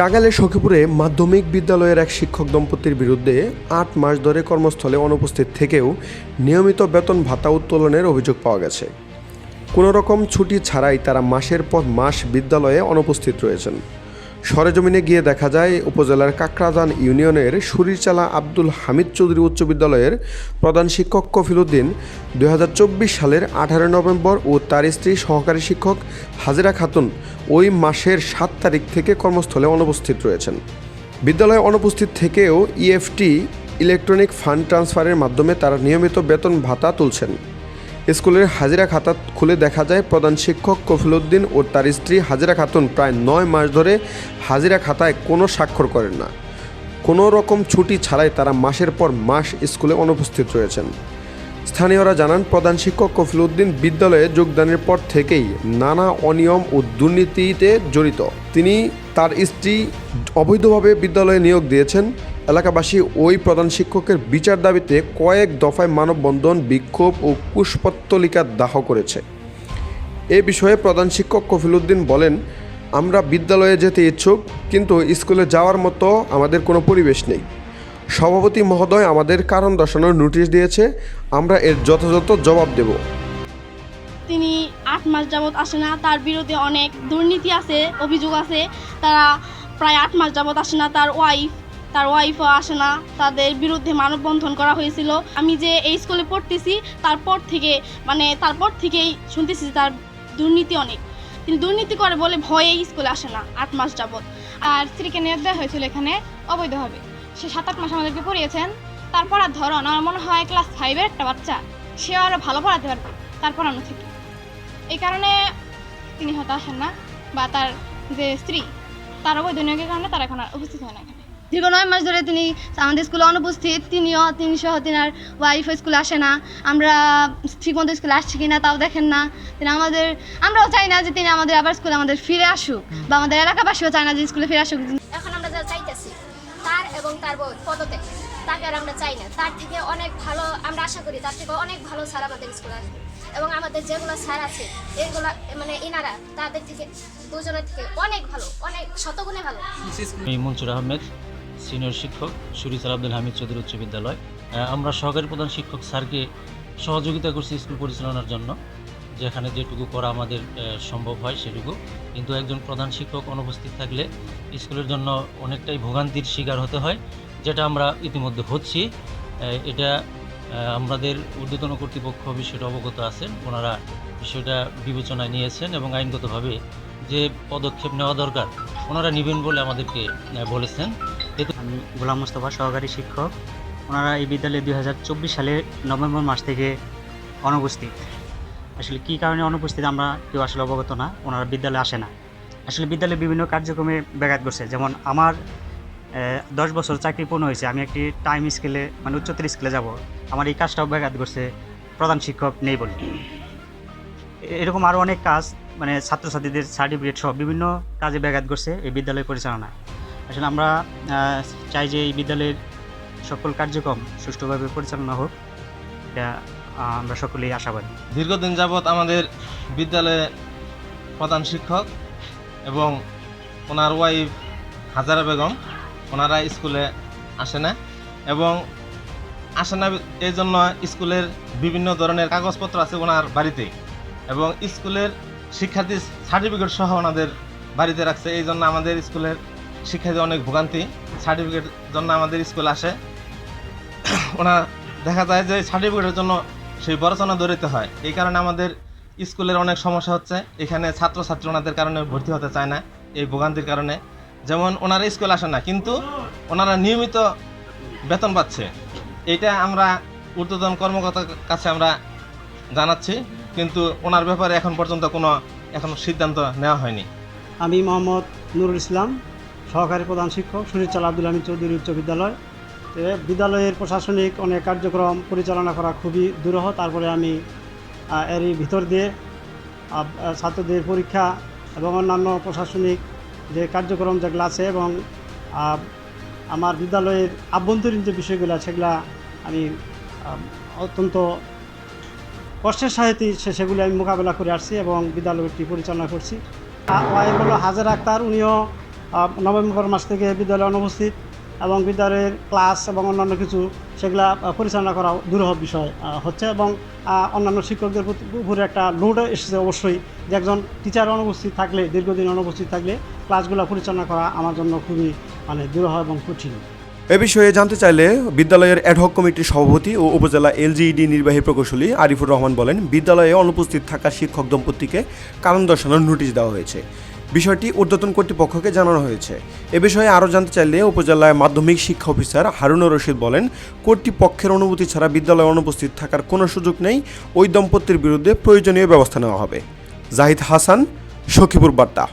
টাঙ্গাইলের সখীপুরে মাধ্যমিক বিদ্যালয়ের এক শিক্ষক দম্পতির বিরুদ্ধে আট মাস ধরে কর্মস্থলে অনুপস্থিত থেকেও নিয়মিত বেতন ভাতা উত্তোলনের অভিযোগ পাওয়া গেছে। কোনো রকম ছুটি ছাড়াই তারা মাসের পর মাস বিদ্যালয়ে অনুপস্থিত রয়েছেন। সরেজমিনে গিয়ে দেখা যায় উপজেলার কাকরাজান ইউনিয়নের সুরিচালা আব্দুল হামিদ চৌধুরী উচ্চ বিদ্যালয়ের প্রধান শিক্ষক কফিলউদ্দিন দুই সালের আঠারো নভেম্বর ও তার স্ত্রী সহকারী শিক্ষক হাজিরা খাতুন ওই মাসের সাত তারিখ থেকে কর্মস্থলে অনুপস্থিত রয়েছেন। বিদ্যালয়ে অনুপস্থিত থেকেও ইএফটি, ইলেকট্রনিক ফান্ড ট্রান্সফারের মাধ্যমে তারা নিয়মিত বেতন ভাতা তুলছেন। স্কুলের হাজিরা খাতা খুলে দেখা যায়, প্রধান শিক্ষক কফিলউদ্দিন ও তার স্ত্রী হাজিরা খাতুন প্রায় নয় মাস ধরে হাজিরা খাতায় কোনো স্বাক্ষর করেন না। কোনো রকম ছুটি ছাড়াই তারা মাসের পর মাস স্কুলে অনুপস্থিত রয়েছেন। স্থানীয়রা জানান, প্রধান শিক্ষক কফিলউদ্দিন বিদ্যালয়ে যোগদানের পর থেকেই নানা অনিয়ম ও দুর্নীতিতে জড়িত। তিনি তার স্ত্রী অবৈধভাবে বিদ্যালয়ে নিয়োগ দিয়েছেন। এলাকাবাসী ওই প্রধান শিক্ষকের বিচার দাবিতে কয়েক দফায় মানববন্ধন, বিক্ষোভ ও কুশপত্তলিকা দাহ করেছে। এ বিষয়ে প্রধান শিক্ষক কফিলউদ্দিন বলেন, আমরা বিদ্যালয়ে যেতে ইচ্ছুক, কিন্তু স্কুলে যাওয়ার মতো আমাদের কোনো পরিবেশ নেই। সভাপতি মহোদয় আমাদের কারণ দর্শানোর নোটিশ দিয়েছে, আমরা এর যথাযথ জবাব দেব। তিনি আট মাস যাবৎ আসে না, তার বিরুদ্ধে অনেক দুর্নীতি আছে, অভিযোগ আছে। তারা প্রায় আট মাস যাবৎ আসে না, তার ওয়াইফ তার ওয়াইফও আসে না। তাদের বিরুদ্ধে মানববন্ধন করা হয়েছিল। আমি যে এই স্কুলে পড়তেছি, তারপর থেকে মানে তারপর থেকেই শুনতেছি তার দুর্নীতি অনেক। তিনি দুর্নীতি করে বলে ভয়ে স্কুলে আসে না, আট মাস যাবৎ। আর স্ত্রীকে নিয়োগ দেওয়া হয়েছিল এখানে অবৈধভাবে। সে সাত, আট মাস আমাদেরকে পড়িয়েছেন। তারপর পড়ার ধরন আমার মনে হয় ক্লাস ফাইভের একটা বাচ্চা। সে আরও ভালো পড়াতে পারবে, তার পড়ানো থেকে। এই কারণে তিনি হয়তো আসেন না, বা তার যে স্ত্রী, তার অবৈধ নিয়োগের কারণে তার এখন আর উপস্থিত হয় না দীর্ঘ নয় মাস ধরে তিনি আমাদের স্কুলে অনুপস্থিত। তিনিও তিনি সহ তিনার ওয়াইফ স্কুলে আসে না। আমরা ঠিকমতো স্কুলে আসছি কিনা তাও দেখেন না। তিনি আমাদের আমরাও চাই না যে তিনি আমাদের আবার স্কুলে আমাদের ফিরে আসুক বা আমাদের এলাকাবাসীও চায় না যে স্কুলে ফিরে আসুক। এখন আমরা যা চাইতেছি তার এবং তার বউ পদতে তাকে আর আমরা চাই না। তার থেকে অনেক ভালো আমরা আশা করি তার থেকে অনেক ভালো স্যার আমাদের স্কুলে আসবে এবং আমাদের যেগুলো স্যার আছে এগুলো মানে ইনারা তাদের থেকে দুজনের থেকে অনেক ভালো অনেক শতগুণে ভালো। মনসুর আহমেদ সিনিয়র শিক্ষক সুরিসাল আব্দুল হামিদ চৌধুরী উচ্চ বিদ্যালয়। আমরা সহকারী প্রধান শিক্ষক স্যারকে সহযোগিতা করছি স্কুল পরিচালনার জন্য, যেখানে যেটুকু করা আমাদের সম্ভব হয় সেটুকু। কিন্তু একজন প্রধান শিক্ষক অনুপস্থিত থাকলে স্কুলের জন্য অনেকটাই ভোগান্তির শিকার হতে হয়, যেটা আমরা ইতিমধ্যে হচ্ছি। এটা আমাদের ঊর্ধ্বতন কর্তৃপক্ষ বিষয়টা অবগত আছেন। ওনারা বিষয়টা বিবেচনায় নিয়েছেন এবং আইনগতভাবে যে পদক্ষেপ নেওয়া দরকার, ওনারা নেবেন বলে আমাদেরকে বলেছেন। আমি গোলাম মোস্তফা, সহকারী শিক্ষক। ওনারা এই বিদ্যালয়ে দুই সালের নভেম্বর মাস থেকে অনুপস্থিত। আসলে কি কারণে অনুপস্থিত আমরা কেউ আসলে অবগত না, ওনারা বিদ্যালয়ে আসে না। আসলে বিদ্যালয়ে বিভিন্ন কার্যক্রমে ব্যাঘাত করছে যেমন আমার দশ বছর চাকরি পূর্ণ হয়েছে, আমি একটি টাইম স্কেলে মানে উচ্চতর স্কেলে যাব। আমার এই কাজটাও ব্যাঘাত করছে প্রধান শিক্ষক নেই বলে। এরকম আরও অনেক কাজ মানে ছাত্রছাত্রীদের সার্টিফিকেট সহ বিভিন্ন কাজে ব্যাঘাত করছে এই বিদ্যালয় পরিচালনায়। আসলে আমরা চাই যে এই বিদ্যালয়ের সকল কার্যক্রম সুষ্ঠুভাবে পরিচালনা হোক। এটা আমরা সকলেই আশাবাদী। দীর্ঘদিন যাবৎ আমাদের বিদ্যালয়ে প্রধান শিক্ষক এবং ওনার ওয়াইফ হাজারা বেগম, ওনারা স্কুলে আসে না এবং আসে না এই জন্য স্কুলের বিভিন্ন ধরনের কাগজপত্র আছে ওনার বাড়িতে এবং স্কুলের শিক্ষার্থী সার্টিফিকেট সহ ওনাদের বাড়িতে রাখছে। এই জন্য আমাদের স্কুলের শিক্ষার্থী অনেক ভোগান্তি সার্টিফিকেট জন্য আমাদের স্কুলে আসে। ওনার দেখা যায় যে সার্টিফিকেটের জন্য সেই বরচনা দৌড়াতে হয়। এই কারণে আমাদের স্কুলের অনেক সমস্যা হচ্ছে। এখানে ছাত্রছাত্রী ওনাদের কারণে ভর্তি হতে চায় না এই ভোগান্তির কারণে। যেমন ওনারা স্কুল আসে না, কিন্তু ওনারা নিয়মিত বেতন পাচ্ছে। এটা আমরা ঊর্ধ্বতন কর্মকর্তার কাছে আমরা জানাচ্ছি, কিন্তু ওনার ব্যাপারে এখন পর্যন্ত কোনো এখন সিদ্ধান্ত নেওয়া হয়নি। আমি মোহাম্মদ নুরুল ইসলাম সহকারী প্রধান শিক্ষক সুরিচাল আব্দুল হামিদ চৌধুরী উচ্চ বিদ্যালয়। বিদ্যালয়ের প্রশাসনিক অনেক কার্যক্রম পরিচালনা করা খুবই দুরূহ। তারপরে আমি এরই ভিতর দিয়ে ছাত্রদের পরীক্ষা এবং অন্যান্য প্রশাসনিক যে কার্যক্রম যেগুলো আছে এবং আমার বিদ্যালয়ের আভ্যন্তরীণ যে বিষয়গুলো, সেগুলা আমি অত্যন্ত কষ্টের সাহিত্যে সেগুলি আমি মোকাবেলা করে আসছি এবং বিদ্যালয়টি পরিচালনা করছি। হলো হাজার আক্তার, উনিও নভেম্বর মাস থেকে বিদ্যালয়ে অনুপস্থিত এবং বিদ্যালয়ের ক্লাস এবং অন্যান্য কিছু সেগুলা পরিচালনা করা দুরূহ বিষয় হচ্ছে এবং অন্যান্য শিক্ষকদের উপরে একটা লোড এসেছে অবশ্যই যে একজন টিচার অনুপস্থিত থাকলে, দীর্ঘদিন অনুপস্থিত থাকলে ক্লাসগুলো পরিচালনা করা আমার জন্য খুবই মানে দুরূহ এবং কঠিন। এ বিষয়ে জানতে চাইলে বিদ্যালয়ের অ্যাডহক কমিটির সভাপতি ও উপজেলা এলজিইডি নির্বাহী প্রকৌশলী আরিফুর রহমান বলেন, বিদ্যালয়ে অনুপস্থিত থাকা শিক্ষক দম্পতিকে কারণ দর্শানোর নোটিশ দেওয়া হয়েছে। বিষয়টি ঊর্ধ্বতন কর্তৃপক্ষকে জানানো হয়েছে। এ বিষয়ে আরও জানতে চাইলে উপজেলায় মাধ্যমিক শিক্ষা অফিসার হারুনুর রশিদ বলেন, কর্তৃপক্ষের অনুমতি ছাড়া বিদ্যালয়ে অনুপস্থিত থাকার কোনো সুযোগ নেই, ওই দম্পতির বিরুদ্ধে প্রয়োজনীয় ব্যবস্থা নেওয়া হবে। জাহিদ হাসান, সখীপুর বার্তা।